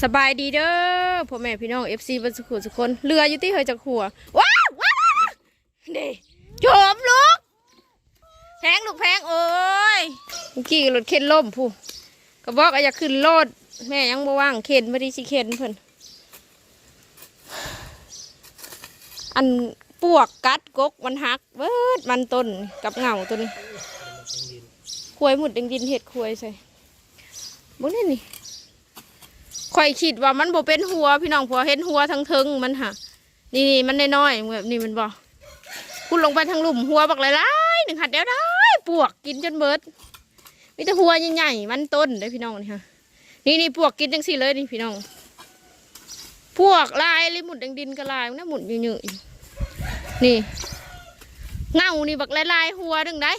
สบายดีเด้อพ่อแม่พี่น้องเอฟซีบรรสุขุสุคนเรืออยู่ที่เฮยจากหัวว้าวว้าวว้าวเด้โจมลูกแพงลูกแพงโอ้ยเมื่อกี้รถเข็นล่มผู้ก็บอกว่าอยากขึ้นรถแม่ยังบ่ว่างเข็นไม่ได้สิเข็นเพิ่นอันปวกกัดกกมันหักเบิดมันต้นกับเหงาตัวนี้ควยหมุดดิงดินเห็ดควยใส่บุ้นี่นี่ ข่อยคิดว่ามันบ่เป็นหัว พี่น้องพอเห็นหัวทั้งทิงมันหะนี่นี่มันน้อยๆแบบนี้มันบ่คุณลงไปทางหลุมหัวบักหลายๆหนึ่งหัดเดียวได้ปวกกินจนเบิดมีแต่หัวใหญ่ๆมันต้นเด้พี่น้องนี่ฮะนี่นี่ปวกกินจังสี่เลยนี่พี่น้อง พวกลายลยหมุนดังดินก็ลายมันะหมุนเยอะๆอยู่นี่เงานี่บักลายๆหัวดึงได้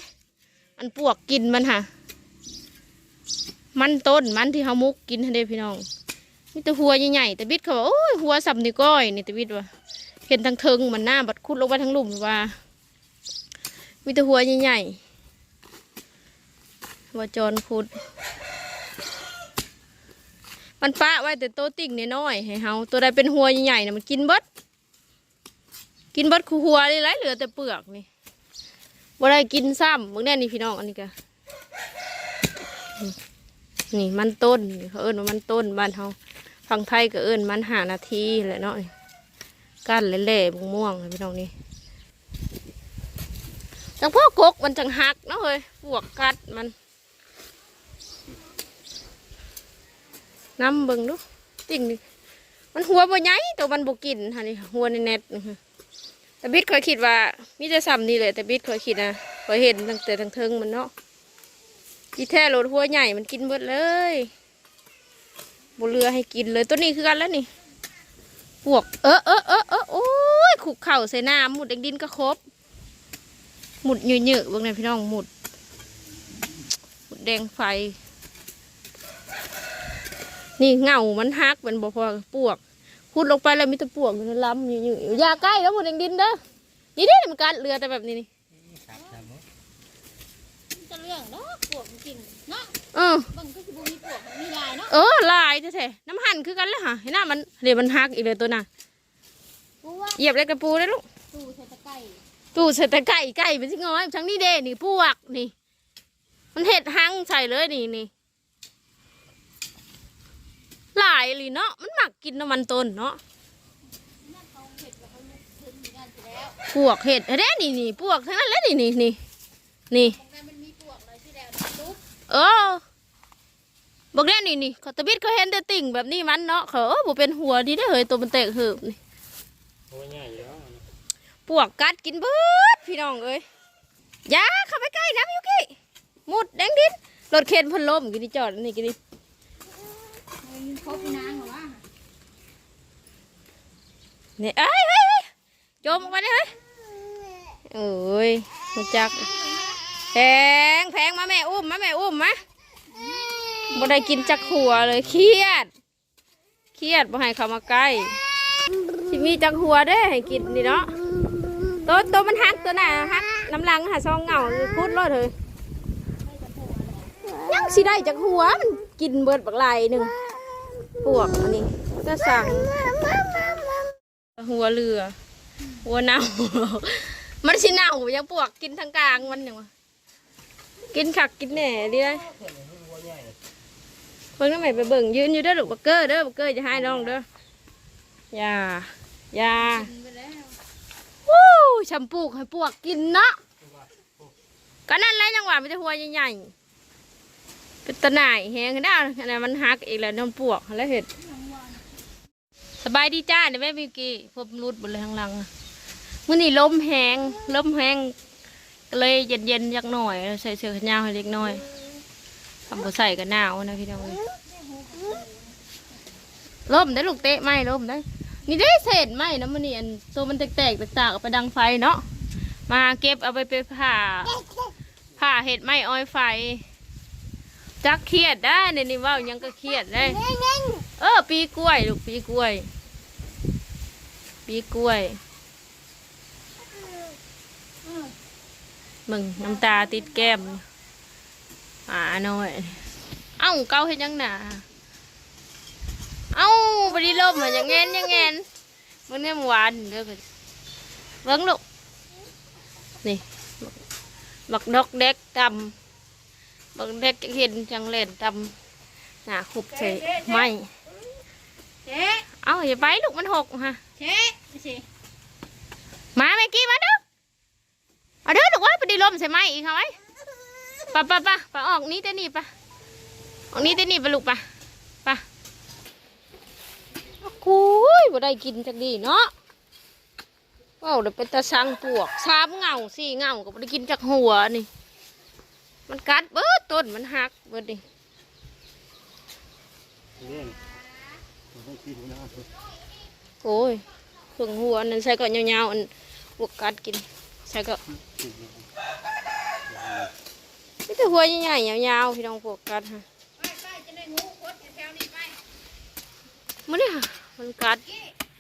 มันปวกกินมันฮะมันต้นมันที่เฮามุกกินให้เด้พี่น้อง มีแต่หัวใหญ่ๆแต่บิดเขาว่าโอ้ยหัวสับนิ้วก้อยนี่แต่บิดว่าเห็นทั้งเทิงมันหน้าบัดคุดลงไปทั้งหลุมว่ามีแต่หัวใหญ่ๆว่าจอนคุด มันปะไว้แต่โตติ่งน้อยให้เฮาตัวใดเป็นหัวใหญ่ๆนะมันกินเบิดกินเบิดคือหัวเลยไรเหลือแต่เปลือกนี่บ่ได้กินซ้ำมึงแน่นี่พี่น้องอันนี้ก็นี่มันต้นเขาเอิ้นว่ามันต้นบ้านเฮา ฝั่งไทยก็เอิ้นมันหานาทีแหละเนาะนี่ก้านเล่ๆม่วงๆเลยพี่น้องนี่จังพ่อกกมันจังหักเนาะเฮ้ยปวกกัดมันน้ำเบิ่งดูติ่งนี่มันหัวบ่ใหญ่แต่มันบ่กินฮะนี่หัวในเน็ตแต่บิดเคยคิดว่ามีแต่ซ้ำนี่เลยแต่บิดเคยคิดนะเคยเห็นตั้งแต่ทั้งเทิงมันเนาะที่แท้โหลดหัวใหญ่มันกินเบิดเลย บเรือให้กินเลยตัวนี้คือกันแล้วนี่ปวก เออเออเออเออโอ้ยขุกเข่าใส่น้ำหมุดแดงดินก็ครบ หมุดเยอะๆบางนี่ยพี่น้องหมุด หมุดแดงไฟ นี่เงามันฮักเป็นบ่พอปวกขุดลงไปแล้วมีแต่ปวกอยู่ในลำเยอะๆอย่าใกล้แล้วหมุดแดงดินเด้อนี่เด้มันกัดเรือแต่แบบนี้นี่ จะเรื่องเนาะปวกกิน เนาะเออบางก็คือบ่มีปวกมีลายเนาะเออลายแท้ๆน้ำหั่นคือกันเลยค่ะเห็นหน้ามันเดี๋ยวมันฮักอีกเลยตัวน่ะเพราะว่าเหยียบเลยกระปูได้ลูกตู้ใส่ตะไคร้ตู้ใส่แต่ไก่ไก่เป็นสิง้อยทั้งนี้เด้นี่พวกนี่ มันเห็ดหังใส่เลยนี่นี่หลายเลยเนาะมันหมักกินน้ำมันต้นเนาะพวกเห็ดเด้นี่นี่พวกทั้งนั้นเลยนี่นี่นี่นี่ เออบอกแน่นี่นี่เขาตะบิดเขาเห็นแต่ติ่งแบบนี้มันเนาะเขาเออบ่เป็นหัวดีได้อเฮ้ยตัวมันแตกเหือบนี่ตัวใหญ่แล้วพวกกัดกินเบิดพี่น้องเอ้ยอย่าเข้าไปใกล้นะพี่ยุกิมุดแดงดินรถเคนพันลมกินนี่จอดนี่กินนี่มันครบนางเหรอวะนี่เอ้ยเฮ้ยเฮ้ยโจมออกมาเลยเฮ้ยโอ้ยมาจัก แพงแพงมาแม่อุ้มมาแม่อุ้มมาบ่ได้กินจักหัวเลยเครียด เครียดบ่ให้เขามาใกล้สิมีจักหัวเด้ให้กินนี่เนาะตัวตัวมันหักตัวน่ะหักน้ำลังหาซองเหงาพูดรอดเลยยังสิได้จักหัวมันกินเบิดบักไหลายหนึ่งปวกอันนี้จะสั่งหัวเรือ หัวเน่ามันสิเน่ายังปวกกินทางกลางมันอย่างวะ กินขักกินแหน่เดียวเพิ่งน้ำใหม่ไปเบิ่งยืนอยู่เด้อลูกบักเกอร์เด้อบักเกอร์จะให้น้องเด้ออย่าอย่าแล้ววู้แชมพูให้ปวกกินเนาะก็นั่นแหละยังหวะมีแต่หัวใหญ่ๆเป็นตะหน่ายแหงได้อันนั้นมันหักอีกแล้วน้ำปวกแล้วเห็ดสบายดีจ้าเนี่ยแม่บิวกี้พบรูดบนเลยข้างหลังมื่อนี้ลมแหงลมแหง ก็เลยเย็นเย็นๆยักหน่อย ใส่เสื้อขนยาวให้เล็กน้อยทำบ่ใส่ก็หนาวนะพี่น้องเอ้ยลมได้ลูกเตะไหมลมได้นี่ได้เศษไหมนะมื่อนี้อันตัวมันแตกๆตากๆเอาไปดังไฟเนาะมาเก็บเอาไปไปผ่าผ่าเห็ดไหมอ้อยไฟจักเครียดได้ในนี่เว่ายังก็เครียดได้เออปีกล้วยลูกปีกล้วย ปีกล้วย มึงน้ำตาติดแก้มอ่าหน่อย เอ้าเกาเห็นยังหนาเอ้าดีลมอะอย่างเงี้ยอย่างเงี้ยมันเนี่ยมันหวานเด้อเพิ่นเบิ่งลูกนี่บักดอกเด็กดำบักเด็กเห็นจังเล่นดำหน้าขุบใส่ไม้เจ๊เอ้าอย่าไปลูกมันหกฮะเจ๊สิมาเมื่อกี้มา เด้อาเด้อลูกว่าไปดีลมใส่ไหมอีกเขาไหมปะปะปะปะออกนี้เต้นี่ปะออกนี้เต้นี่ปะลูกปะปะกุยบ่ได้กินจักดีเนาะว้าวเดี๋ยวเป็นตาสังปวกสามเงาสี่เงาก็บ่ได้กินจากหัวนี่ มันกัดเบิดต้นมันหักเบิดนี่เล่นต้องกินนะโอ้ยเครื่องหัวนนั้นใส่ก็ยาวๆอันพวกกัดกินใส่ก็ นี่แต่หัวใหญ่ๆยาวๆพี่น้องพวกกัดฮะไปไปจะได้งูคดแถวนี้ไปมันนี่ค่ะมันกัด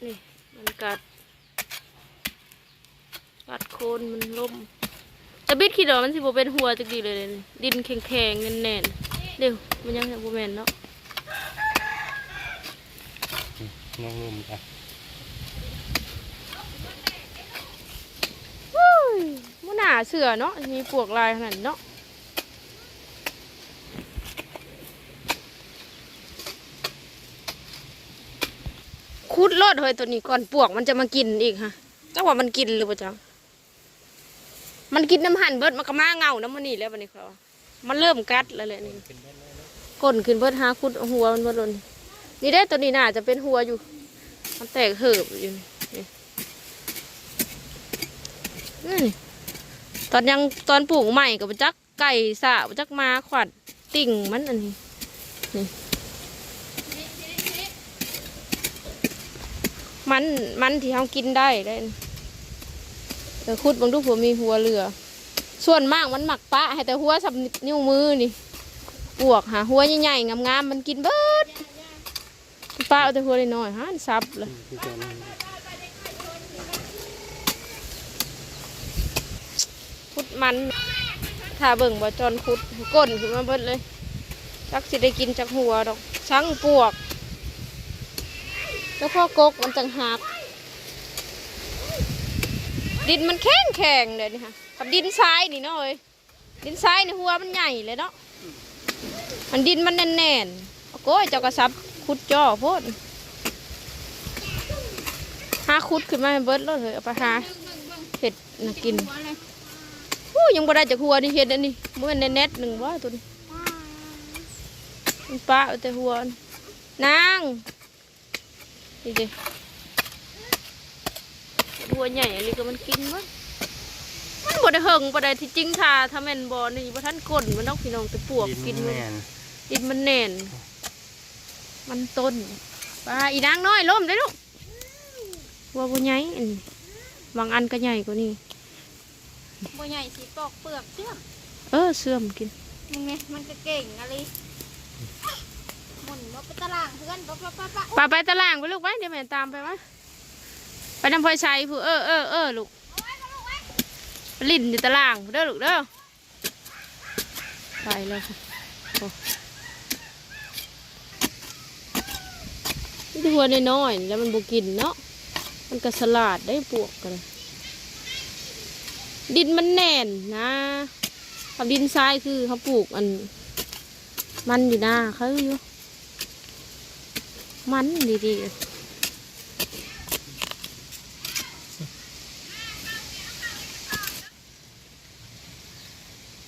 นี่มันกัด กัดโคนมันล่มจะบิดขี้ดอกมันสิบเป็นหัวจักดีเลยนี่ดินแข็งๆแน่นๆเดี๋ยวมันยังบ่แมนเนาะน้องลมค่ะ อุ้ยมันหนา เสือเนาะมีปวกลายขนาดเนาะคุดรอดเฮ้ยตัวนี้ก่อนปวกมันจะมากินอีกฮะจังว่ามันกินหรือเปล่าจังมันกินน้ำหั่นเบิดมันก็มาเงาน้ำมันนี่แล้วบันนี้เขามันเริ่มกัดแล้วแหละนี่ก้นขึ้นเบิดหาคุดหัวมันเบิดลนนี่ได้ตัวนี้น่าจะเป็นหัวอยู่ มันแตกเหิบอยู่นี่นี่ ตอนยังตอนปลูกใหม่กับจักไก่สาบจักมาขวัดติ่งมันอันนี้นี่มันมันที่เขากินได้ได้นี่เออคุดบางทุกผัวมีหัวเรือ ส่วนมากมันหมักปะให้แต่หัวสับนิ้วมือนี่ปวกหาหัวใหญ่ๆงามๆมันกินเบิดป้าเอาแต่หัวเล่น้อยฮะซับเลย คุดมันถ้าเบิ่งบ่จอนคุดก้นขึ้นมาเบิดเลยจักสิได้กินจากหัวดอกช่างปวก แล้วพ่อกกมันจังหักดินมันแข็งแข็งเลยนี่ค่ะกับดินทรายนี่เนาะเอ้ยดินทรายในหัวมันใหญ่เลยเนาะมันดินมันแน่นๆโอ้โก้ยเจ้ากระซับคุดจ่อโพดหาคุดขึ้นมาเบิดแล้วเลยเอาไปหาเห็ดน่ะกิน ยโอ้ยังบ่ได้จากหัวนี่เห็ดอันนี้มันแน่ๆหนึ่งว่าตัวนี้มันปลาเอาแต่หัวนี่นางนี่ดิหัวใหญ่อะไรก็มันกินวะมันบ่ได้เหิงบ่ได้ที่จริงท่าถ้าแม่นบ่นี่บ่ทันก้นมันดอกพี่น้องแต่ปวกกินมันแน่นดินมันแน่น มันต้นปลาอีนางน้อยล้มได้ลูกหัวบ่ใหญ่อันนี้บางอันก็ใหญ่กว่านี้ บัวใหญ่สีปอกเปลือกเชื่อมเออเสื่อมกินมึงไงมันก็เก่งอะไรหมุนมาไปตารางเพื่อนปะปะปะปะป่าไปตารางไปลูกไปเดี๋ยวแม่ตามไปวะไปนำพลอยชัยผู้เออเออเออลูกไปลิ่นอยู่ตารางเด้อลูกเด้อไปแล้วค่ะโอ้นี่ที่หัวน้อยๆนี่แล้วมันบกินเนาะมันก็สลัดได้ปวกกันเลย ดินมันแน่นนะกับดินทรายคือเขาปลูกอัน มันอยู่หน้าเขาอยู่มันดีๆ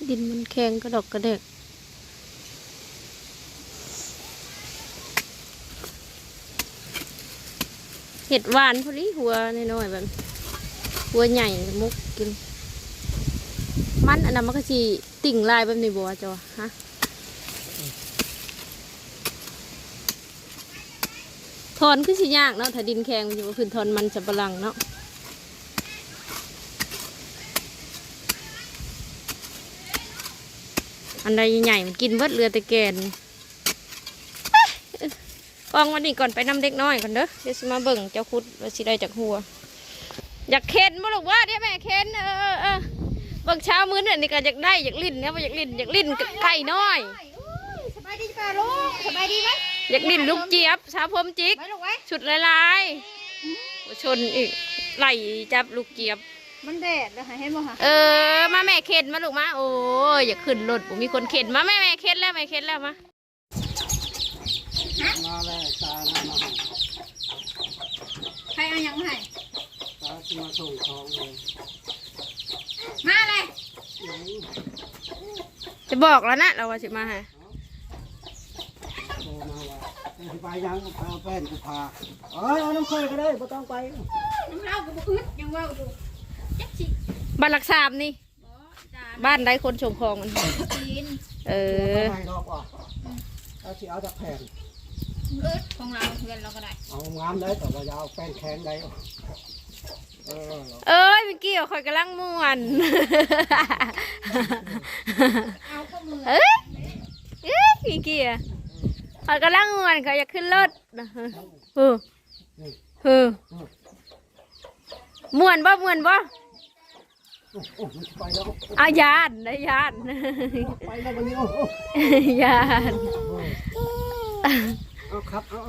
ดินมันแข็งกระดกกระเดกเห็ดหวานพอดีหัวน้อยๆแบบหัวใหญ่มุกกิน มันอันนั้นมันก็สีติ่งลายแบบนี้บัวจ้ะฮะทอนคือสิยากเนาะถ้าดินแข็งมันอยู่ว่าพื้นทอนมันจะบลังเนาะอันใดใหญ่มันกินเบิดเรือต่แกนเอ้ยกองวันนี้ก่อนไปนำเด็กน้อยก่อนเด้อเดี๋ยวสิมาเบิ่งเจ้าคุดว่าสิได้จากหัว อยากเข็นบ่ลูกว่าเดี๋ยวแม่เข็นเออเออ เออเบิ่งเช้ามื้อนี่นนี่ก็อยากได้อยากลิ้นเนี่ยบ่อยากลิ้นอยากลิ้นกับไก่น้อย สบายดีป่ะลูกสบายดีไหมอยากดิ้นลูกเจี๊ยบชาพรมจิกไว้ลูกไว้ชุดลายๆชนอีกไหลจับลูกเจี๊ยบ มันแดดแล้วหายให้บ่ค่ะเออ มาแม่เข็นมาลูกมาโอ้ยอย่าขึ้นรถผมมีคนเข็นมาแม่แม่เข็นแล้วแม่เข็นแล้วมามาแล้วตามามาใครเอาหยังมาให้ตาที่มาส่งของเลยมาเลย จะบอกแล้วนะเราว่าสิมาฮะโทรมาว่าไปยังพาแป้นกูพาเอ้ยเอาน้ำเคยก็ได้ไม่ต้องไปน้ำเล่ากับอึดยังว่าอยู่จักสิบ้านหลักสามนี่ บ่จ้าบ้านได้คนชมคลองมัน จีนเออ ไม่ดอกว่ะเอาสิเอาจากแผ่นอึดของเราเพื่อนเราก็ได้เอางามได้แต่ว่ายาวแป้นแข็งได้ เออเอ้ยเมื่อกี้คอยกำลังม่วนเอาข้อมือเอ้ยเอ้ยเมื่อกี้อะคอยกำลังม่วนเขาอยากขึ้นรถนะเออเออม่วนบ่ม่วนบ่โอ้โหไปแล้วอายานได้ยานไปแล้ววันนี้โอ้โหยานเอาครับเอา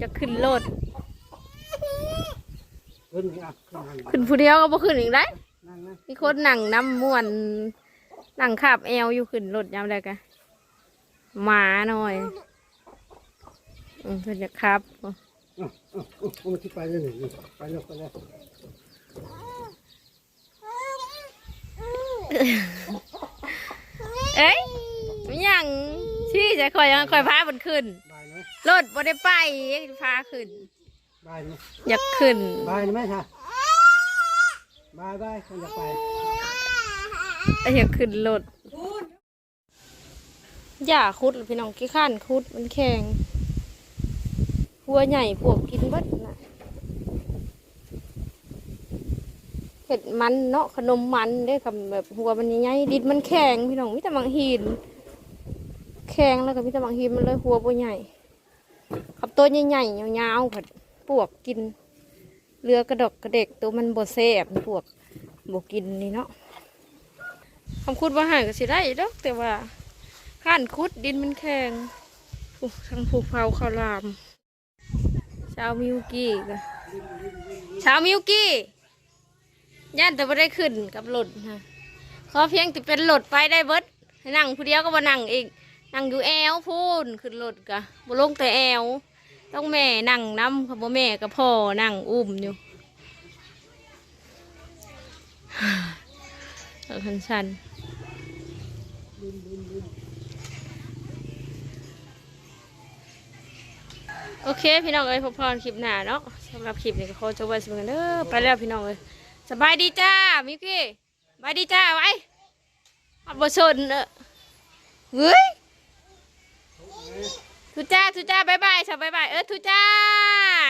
จะขึ้นรถ ขึ้นนี่อะขึ้นนั่งขึ้นผู้เดียวก็บ่ขึ้นอีกได้นั่งนะมีคนนั่งน้ำม่วนนั่งขับแอวอยู่ขึ้นรถยามใดกะหมาหน่อยอืมเพิ่นจะขับเอาเอาเอาเอามาที่ไปเลยหนึ่งไปเลยไปเลยเอ้ยมีหยังชี้จะคอยยังคอยพาบนขึ้นบายไหมรถบ่ได้ไปพาขึ้น บายไหมอยากขึ้น บายไหมค่ะบายบายคนจะไปอยากขึ้นรถอย่าคุดหรือพี่น้องกี่ขั้านคุดมันแข็งหัวใหญ่พวกกินเบิดนะเห็ดมันเนาะขนมมันเด้อกับแบบหัวมันใหญ่ๆดินมันแข็งพี่น้องมิแต่บางหินแข็งแล้วก็มิแต่บางหินมันเลยหัวบ่ใหญ่กับตัวใหญ่ๆยาวๆผัด ปวกกินเรือกระดกกระเด็กตัวมันบ่แซ่บปวกบ่กินนี่เนาะคำคุดว่าหายก็สิได้ดอกแต่ว่าข้านคุดดินมันแข็งทั้งภูเขาข้าวรามชาวมิวกี้ก็ชาวมิวกี้ย่านแต่ไม่ได้ขึ้นกับรถนะขอเพียงแต่เป็นรถไปได้เบิดให้นั่งผู้เดียวก็บ่นั่งอีกนั่งอยู่แอวพูนขึ้นรถกะบ่ลงแต่แอว ต้องแม่นั่งน้ำค่ะบ่แม่กับพ่อนั่งอุ้มอยู่เออคันชันโอเค พี่น้องเอ้ยพบพรคลิปหน้าเนาะสำหรับคลิปนี้ก็ขอจบไว้สำหรับเด้อไปแล้วพี่น้องเอ้ยสบายดีจ้ามิวกี้สบายดีจ้าไว้อัดบชนเออเฮ้ย ทุจ้าทุจ้าบายบายสบายบายเออทุจ้า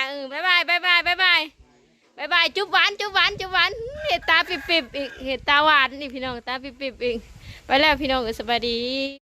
เออบายบายบายบายบายบายบายบายจุ๊บหวานจุ๊บหวานจุ๊บหวานเห็ดตาปิบปิบอีกเห็ดตาหวานนี่พี่น้องตาปิบปิบอีกไปแล้วพี่น้องสวัสบายดี